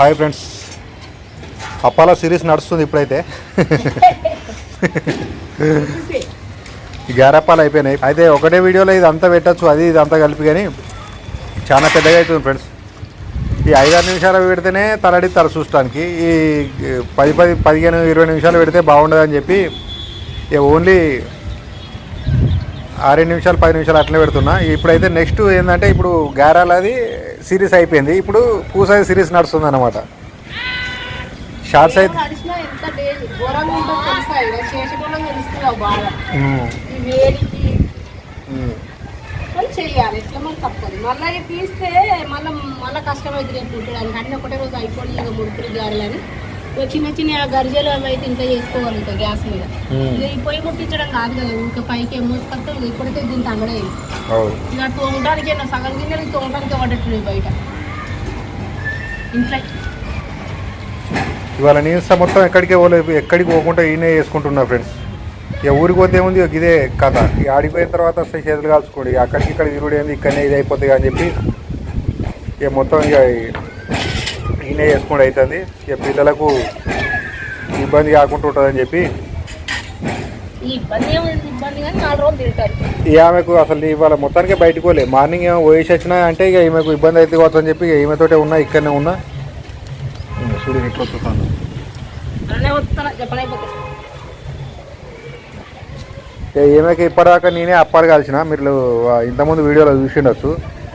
Hi friends. అప్పాల series నడుస్తుంది ఇప్పుడైతే. గారప్పాలు అయిపోయినాయి. అయితే ఒకటే వీడియోలో ఇది అంతా పెట్టచ్చు అది ఇది అంతా కలిపి కానీ చాలా పెద్దగా అవుతుంది ఫ్రెండ్స్. ఈ ఐదారు నిమిషాలు పెడితేనే తలడిస్తారు చూడటానికి ఈ పది పది పదిహేను ఇరవై నిమిషాలు పెడితే బాగుండదని చెప్పి ఇక ఓన్లీ ఆరు నిమిషాలు పది నిమిషాలు అట్లనే పెడుతున్నా. ఇప్పుడైతే నెక్స్ట్ ఏంటంటే ఇప్పుడు గారాలది సిరీస్ అయిపోయింది. ఇప్పుడు పూసాయి సిరీస్ నడుస్తుంది అనమాట షార్ట్స్ అయితే మళ్ళీ తీస్తే మళ్ళీ మళ్ళీ కష్టమైతే రేపు అన్ని ఒకటే రోజు అయిపోయి ఇక ముడుపులు గారెలని ఇక చిన్న చిన్న గరిజలు అవి అయితే ఇంట్లో చేసుకోవాలి ఇంకా గ్యాస్ మీద. ఈ పొయ్యి ముట్టించడం కాదు కదా ఇంకా పైకి మోసుకొస్తాం ఇక ఇప్పటికే దీని తగ్గడే అవును. ఇక తోమడానికి నా సగం గిన్నెలు తోమడానికి పడట్లేదు బయట. ఇంట్లో. ఇవాళ ఇస్తా మొత్తం ఎక్కడికి పోలేదు ఎక్కడికి పోకుండా ఈయనే చేసుకుంటున్నా ఫ్రెండ్స్. ఇక ఊరికి పోతే ఏముంది ఇదే కథ. ఇక ఆడిపోయిన తర్వాత వస్తే చేతులు కాల్చుకోండి. అక్కడికి ఇక్కడ తిరుగుడు ఏంది ఇక్కడనే ఇది అయిపోతుంది అని చెప్పి ఇక మొత్తం ఇక ఈయనే చేసుకుంటూ అవుతుంది. ఇక పిల్లలకు ఇబ్బంది కాకుండా ఉంటుందని చెప్పి ఈ ఆమెకు అసలు ఇవాళ మొత్తానికే బయటకు పోలే. మార్నింగ్ ఏమో పోయేసి వచ్చినా అంటే ఇక ఈమెకు ఇబ్బంది అయితే అని చెప్పి ఇక ఈమెతోటే ఉన్నా ఇక్కడనే ఉన్నా. చూడు ఎట్లా వస్తున్నాను ఈమెకి ఇప్పటిదాకా నేనే అప్పాలు కాల్చిన. మీరు ఇంతకుముందు వీడియోలో చూసిండొచ్చు.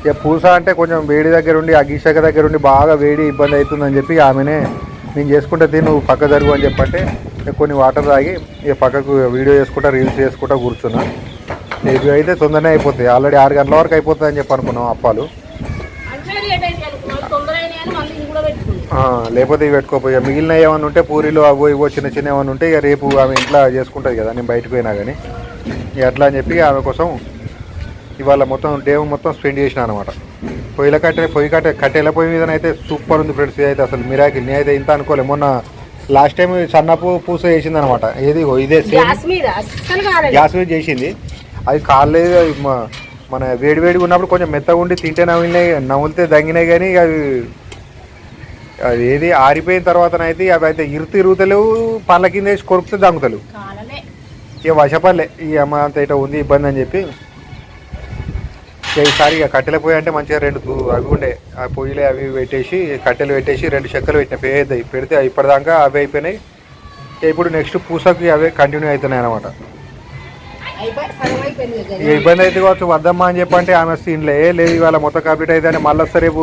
ఇక పూస అంటే కొంచెం వేడి దగ్గర ఉండి ఆ గీషక దగ్గర ఉండి బాగా వేడి ఇబ్బంది అవుతుందని చెప్పి ఆమెనే నేను చేసుకుంటే తిని నువ్వు పక్క జరుగు అని చెప్పంటే కొన్ని వాటర్ తాగి ఇక పక్కకు వీడియో చేసుకుంటా రీల్స్ చేసుకుంటా కూర్చున్నా. ఇది అయితే తొందరనే అయిపోతాయి. ఆల్రెడీ ఆరు గంటల వరకు అయిపోతుంది అని చెప్పి అనుకున్నాం అప్పాలు. లేకపోతే ఇవి పెట్టుకోపోయా మిగిలిన ఏమైనా ఉంటే పూరీలు అవో ఇవో చిన్న చిన్న ఏమైనా ఉంటే ఇక రేపు ఆమె ఇంట్లో చేసుకుంటుంది కదా నేను బయటకు పోయినా కానీ అట్లా అని చెప్పి ఆమె కోసం ఇవాళ మొత్తం డే మొత్తం స్పెండ్ చేసిన అనమాట పొయ్యిల కట్టె పొయ్యి కట్టె కట్టెల పొయ్యి మీద అయితే సూపర్ ఉంది ఫ్రెండ్స్. ఇది అయితే అసలు మిరాకిల్. నేనైతే ఇంత అనుకోలే. మొన్న లాస్ట్ టైం సన్నపు పూస చేసింది అనమాట ఏది ఇదే సేమ్ గ్యాస్ మీద చేసింది. అది కాలేదు మన వేడి వేడిగా ఉన్నప్పుడు కొంచెం మెత్తగా ఉండి తింటే నవ్వినాయి నవ్వులితే దంగినాయి కానీ అవి అది ఏది ఆరిపోయిన తర్వాతనైతే అవి అయితే ఇరుతు ఇరుగుతలేవు పళ్ళ కింద వేసి కొరుకుతే దంగుతలేవు. ఇక వశపల్లే ఈ అమ్మ అంత ఇట ఉంది ఇబ్బంది అని చెప్పి ఇక ఈసారి ఇక కట్టెల పొయ్యి అంటే మంచిగా రెండు అవి ఉండే ఆ పొయ్యిలే అవి పెట్టేసి కట్టెలు పెట్టేసి రెండు చెక్కలు పెట్టిన పెద్దవి పెడితే ఇప్పటిదాకా అవి అయిపోయినాయి. ఇప్పుడు నెక్స్ట్ పూసకి అవే కంటిన్యూ అవుతున్నాయి అనమాట ఇక ఇబ్బంది అయితే కావచ్చు వద్దమ్మా అని చెప్పంటే ఆమె సీన్లే లేదు ఇవాళ మొత్తం కంప్లీట్ అయితే అని మళ్ళీ రేపు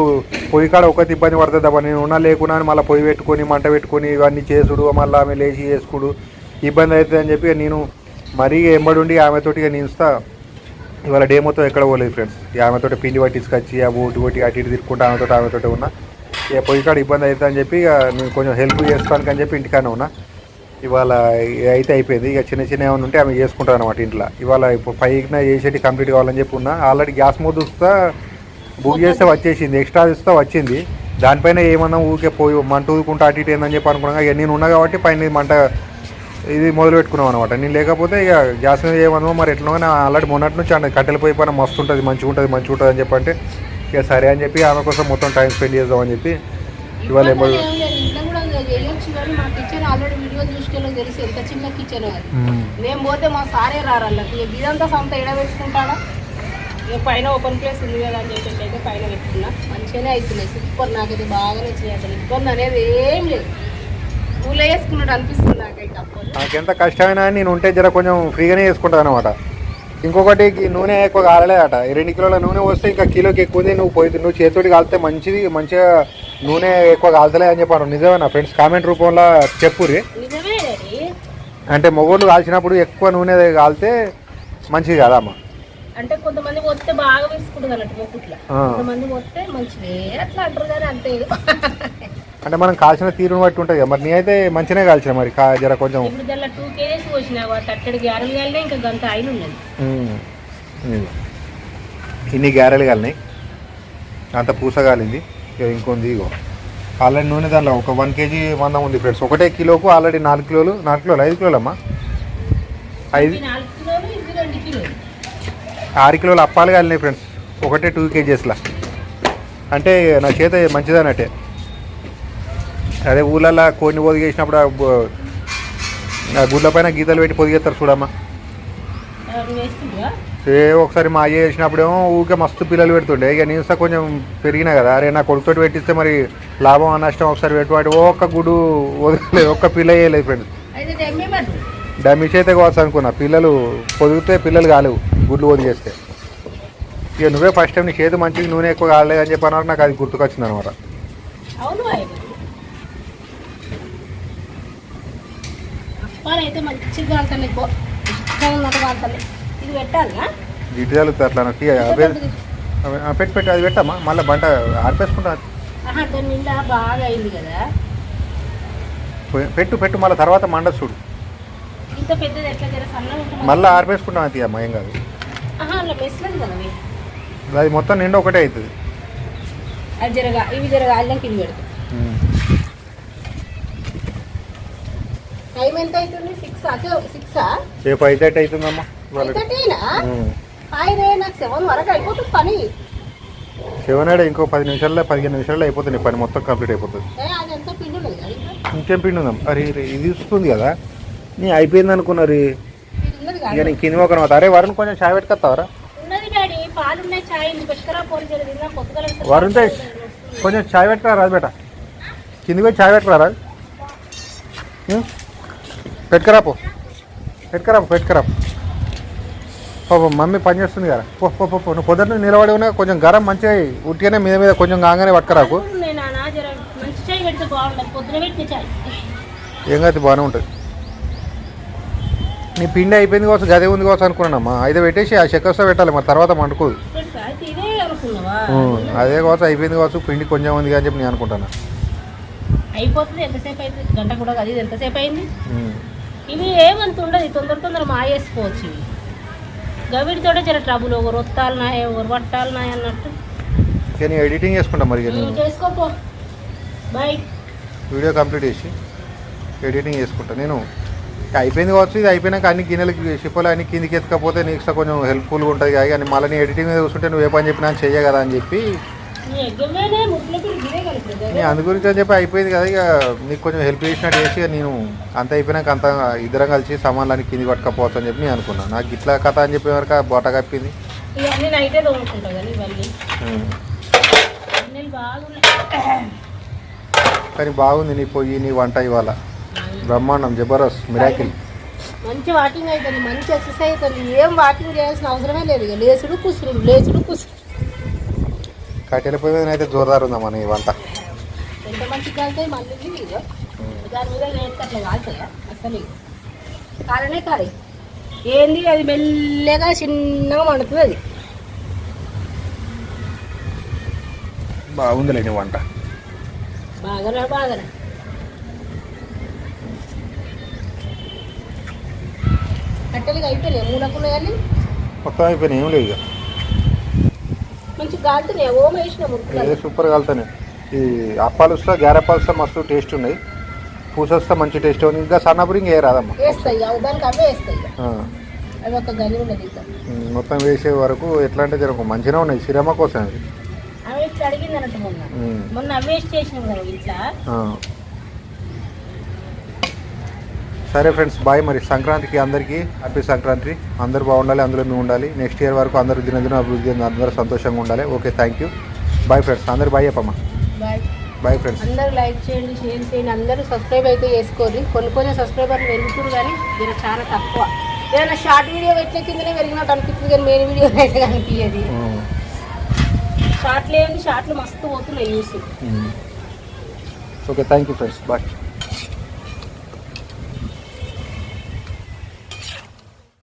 పొయ్యి కాడ ఒకటి ఇబ్బంది పడుతుంది అబ్బా నేను ఉన్నా లేకున్నా అని మళ్ళీ పొయ్యి పెట్టుకొని మంట పెట్టుకొని ఇవన్నీ చేసుడు మళ్ళీ ఆమె లేచి చేసుకుడు ఇబ్బంది అవుతుంది అని చెప్పి నేను మరీ ఎంబడుండి ఆమెతోటి నేను ఇస్తాను ఇవాళ డే మొత్తం ఎక్కడ పోలేదు ఫ్రెండ్స్ ఆమెతో ఆమెతోటి పిండి పట్టించుకొచ్చి ఆ ఓటి ఓటి అటు ఇటు తిరుక్కుంటా ఆమెతోటి ఆమెతో ఉన్నా. ఇక పొయ్యి కాడ ఇబ్బంది అవుతుంది అని చెప్పి ఇక నేను కొంచెం హెల్ప్ చేసుకోవడానికి అని చెప్పి ఇంటికానే ఉన్నా. ఇవాళ అయితే అయిపోయింది. ఇక చిన్న చిన్న ఏమైనా ఉంటే ఆమె చేసుకుంటాను అనమాట ఇంట్లో. ఇవాళ ఇప్పుడు పైన చేసేటి కంప్లీట్ కావాలని చెప్పి ఉన్నా. ఆల్రెడీ గ్యాస్ మోదు వస్తా బుక్ చేస్తే వచ్చేసింది. ఎక్స్ట్రా ఇస్తా వచ్చింది. దానిపైన ఏమన్నా ఊరికే పోయి మంట ఊదుకుంటా అటు ఇటు ఏందని చెప్పి అనుకున్నాను ఇక నేను ఉన్నా కాబట్టి పైన మంట ఇది మొదలు పెట్టుకున్నాం అనమాట నేను లేకపోతే ఇక గ్యాస్ మీద ఏమన్నా మరి ఎట్లా కానీ ఆల్రెడీ మొన్నటి నుంచి అంటే కట్టెల పోయి పైన మస్తు ఉంటుంది మంచిగా ఉంటుంది మంచిగా ఉంటుంది అని చెప్పంటే ఇక సరే అని చెప్పి ఆమె కోసం మొత్తం టైం స్పెండ్ చేద్దామని చెప్పి ఇవాళ ఏమో మా కిచెన్ ఆల్రెడీ వీడియో చూసుకోవడం తెలుసు ఎంత చిన్న కిచెన్ అది. మ్మ్. మేము పోతే మా సారే ఇక ఇదంతా సొంత ఇక పైన ఓపెన్ ప్లేస్ ఉంది కదా అని చెప్పేసి అయితే పైన పెట్టుకున్నా. మంచిగానే అవుతున్నాయి సూపర్ నాకైతే బాగా నచ్చింది అసలు. ఇబ్బంది అనేది ఏం లేదు. నువ్వు వేసుకున్నాడు అనిపిస్తుంది నాకైతే అప్పుడు. నాకెంత కష్టమైనా నేను ఉంటే జర కొంచెం ఫ్రీగానే చేసుకుంటాను అనమాట ఇంకొకటి నూనె ఎక్కువ కాలలేదట. రెండు కిలోల నూనె వస్తే ఇంకా కిలోకి ఎక్కువ ఉంది నువ్వు పోయి నువ్వు చేతితోటి కాలితే మంచిది మంచిగా నూనె ఎక్కువ కాల్తలే అని చెప్పాను నిజమే నా ఫ్రెండ్స్ కామెంట్ రూపంలో నిజమే డాడీ అంటే మొగోళ్ళు కాల్చినప్పుడు ఎక్కువ నూనె కాలితే మంచిది కదమ్మా. అంటే కొంతమంది వస్తే బాగా వేసుకుంటుంది అన్నట్టు మొక్కుట్లా. కొంతమంది వస్తే మంచిదే. అట్లా అంటారు కానీ అంతే. అంటే మనం కాల్చిన తీరుని బట్టి ఉంటుంది కదా. మరి నేనైతే మంచిగానే కాల్చిన మరి కా జర కొంచెం. ఇప్పుడు దాంట్లో టూ కేజీస్ పోసిన తట్టడి గ్యారెలు కానీ ఇంకా గంట ఆయిల్ ఉన్నది. ఉమ్, ఇదిగో. ఇన్ని గారెలు కాలినాయి. అంత పూస కాలింది. ఇక ఇంకొంది ఇగో. ఆల్రెడీ నూనె దానిలో ఒక వన్ కేజీ మందం ఉంది ఫ్రెండ్స్. ఒకటే కిలోకు ఆల్రెడీ నాలుగు కిలోలు నాలుగు కిలోలు ఐదు కిలోలు అమ్మా ఐదు ఇది నాలుగు కిలోలు ఇది రెండు కిలోలు. ఆరు కిలోలు అప్పాలు కాలినాయి ఫ్రెండ్స్. ఒకటే టూ కేజీస్లా అంటే నా చేత మంచిదన్నట్టే. అదే ఊళ్ళల్లో కొన్ని పొదిగేసినప్పుడు గుడ్ల పైన గీతలు పెట్టి పొదిగేస్తారు చూడమ్మా. ఏ ఒకసారి మా అయ్య చేసినప్పుడేమో ఊరికే మస్తు పిల్లలు పెడుతుండే. ఇక నేను సా కొంచెం పెరిగినా కదా. అరే నా కొడుకుతోటి పెట్టిస్తే మరి లాభం నష్టం ఒకసారి పెట్టుబడి ఒక్క గుడు వదలలేదు ఒక్క పిల్ల వేయలేదు ఫ్రెండ్స్. డమిష్ అయితే కావచ్చు అనుకున్నా. పిల్లలు పొదిగితే పిల్లలు కాలేవు గుడ్లు వదిలేస్తే ఇక నువ్వే ఫస్ట్ టైం నీ చేతి మంచిగా నూనె ఎక్కువ కాలేదు అని చెప్పి అన్నారు నాకు అది గుర్తుకొచ్చింది అనమాట అప్పాలైతే మంచిగా కాలుతాను ఎక్కువ ఇష్టం ఉన్నట్టు కాలుతాను ఇది అట్లా పెట్టి పెట్టి అది పెట్టమ్మా. మళ్ళీ బంట ఆర్పేసుకుంటా. ఆహా దాని నిండా బాగా అయింది కదా. పెట్టు పెట్టు మళ్ళీ తర్వాత మండ చూడు. ఇంత పెద్దది ఎట్లా మళ్ళీ ఆర్పేసుకుంటాం అది అమ్మ ఏం కాదు. అది మొత్తం నిండా ఒకటే అవుతుంది. అది జరగా ఇవి జరగా టైం ఎంత అవుతుంది సిక్స్ సిక్సా రేపు థర్టీ అవుతుందమ్మా రే నాకు సెవెన్ వరకు అయిపోతుంది పని. సెవెన్ ఏడు ఇంకో పది నిమిషాల్లో పదిహేను నిమిషాల్లో అయిపోతుంది పని. మొత్తం కంప్లీట్ అయిపోతుంది. ఇంకా? పిండి ఉందాం అరే ఇది ఇస్తుంది కదా. నీ అయిపోయింది అనుకున్నారు ఇక కాదు? నేను కింది ఒక అరే వరుణ్ కొంచెం చాయ్ పెట్టుకొస్తావరా? వరుణ్ కొంచెం చాయ్ పెట్టుకురా రాదు బేట. కిందికి పోయి చాయ్ పెట్టుకురా రాదు ఉం? పెట్టుకురా పో పెట్టుకురా పో, పెట్టుకురా పో. పో పో, మమ్మీ పని చేస్తుంది కదా. పో పో నువ్వు పొద్దున్న నిలబడి ఉన్నా కొంచెం గరం మంచిగా ఉట్టిగానే మీద మీద కొంచెం కాగానే పట్టుకురాకు. ఏం కాదు బాగానే ఉంటుంది. నీ పిండి అయిపోయింది కావచ్చు గదే ఉంది కావచ్చు అనుకున్నానమ్మా. అయితే పెట్టేసి ఆ చెక్కస్తో పెట్టాలి మరి తర్వాత మండుకోదు అదే కావచ్చు అయిపోయింది కావచ్చు పిండి కొంచెం ఉంది అని చెప్పి నేను అనుకుంటాను. అయిపోతుంది ఎంతసేపు అవుతుంది గంట కూడా ఎంతసేపు అయింది. ఇవి ఏమంత ఉండదు తొందర తొందర మాయేసుకోవచ్చు ఇవి. గవిడితోటే జర ట్రబుల్ ఒకరు ఒత్తాలనాయ ఒకరు పట్టాలనాయ అన్నట్టు. ఎడిటింగ్ చేసుకుంటా మరి చేసుకోపో. బాయ్ వీడియో కంప్లీట్ చేసి ఎడిటింగ్ చేసుకుంటా. నేను అయిపోయింది కావచ్చు ఇది అయిపోయినాక అన్ని గిన్నెలకి షిప్పలు అన్ని కిందికి ఎత్తుకపోతే నీకు కొంచెం హెల్ప్ఫుల్గా ఉంటుంది. కానీ మళ్ళీ నీ ఎడిటింగ్ మీద చూస్తుంటే నువ్వు ఏ పని చెప్పినా చెయ్య కదా అని చెప్పి అందు గురించి అని చెప్పి అయిపోయింది కదా ఇక నీకు కొంచెం హెల్ప్ చేసినట్టు చేసి నేను అంత అయిపోయినాక అంత ఇద్దరం కలిసి సామాన్లన్నీ కింది పట్టుకపోవచ్చు అని చెప్పి నేను అనుకున్నాను నాకు ఇట్లా కథ అని చెప్పే వరకు బొట కప్పింది. కానీ బాగుంది నీ పొయ్యి నీ వంట ఇవాళ. బ్రహ్మాండం జబర్దస్త్ మిరాకిల్ మంచి వాకింగ్ అవుతుంది మంచి ఎక్సర్సైజ్ అవుతుంది. ఏం వాకింగ్ చేయాల్సిన అవసరమే లేదు లేచుడు కుసురుడు లేచుడు కుసురుడు కట్టెల పొయ్యి మీద అయితే జోరుదారు ఉందా మన ఈ వంట. ఎంత మంచిగా కాలుతాయి? మళ్ళీ. దాని మీద అట్లా అసలు కాలనే కాలి. ఏంది? అది మెల్లగా చిన్నగా మండుతుంది అది. బాగుందిలే నీ వంట. బాగా బాగా కట్టెలు అయిపోయినాయి మూలకున్నాయని మొత్తం అయిపోయినాయి ఏం లేదు ఇక. మంచి కాలుతున్నాయి ఓమ వేసిన ఏ మురుకులు సూపర్ కలుతానే ఈ అప్పాలు వస్తా గ్యారెప్పాలు వస్తా మస్తు టేస్ట్ ఉన్నాయి. పూస వస్తే మంచి టేస్ట్ ఉంది. ఇంకా సన్నపురి ఇంక ఏ రాదమ్మా. వేస్తాయి అవి దానికి అవే వేస్తాయి. ఇక. ఆ, అవి ఒక గని ఉన్నది ఇంకా. ఉమ్, మొత్తం వేసే వరకు ఎట్లా అంటే జర మంచిగా ఉన్నాయి శ్రమ కోసం అది అవి ఇట్లా అడిగింది అన్నట్టు మొన్న మొన్న అవి వేస్ట్ చేసినాం కదా ఇట్లా. సరే ఫ్రెండ్స్ బాయ్ మరి. సంక్రాంతికి అందరికీ హ్యాపీ సంక్రాంతి. అందరూ బాగుండాలి అందులో మేము ఉండాలి. నెక్స్ట్ ఇయర్ వరకు అందరూ దినదిన అభివృద్ధి చెంది అందరూ సంతోషంగా ఉండాలి. Okay thank you bye friends అందరు బాయ్ చెప్పమ్మా. బాయ్ ఫ్రెండ్స్ అందరూ లైక్ చేయండి షేర్ చేయండి. అందరూ సబ్స్క్రైబ్ అయితే చేసుకోండి. కొన్ని కొన్ని సబ్స్క్రైబర్లు పెరుగుతుంది కానీ దీని చాలా తక్కువ. ఏదైనా షార్ట్ వీడియో పెట్టిన కిందనే పెరిగినట్టు అనిపిస్తుంది కానీ మెయిన్ వీడియో అయితే కనిపించేది షార్ట్లు ఏంటి షార్ట్లు మస్తు పోతున్నాయి views okay thank you friends bye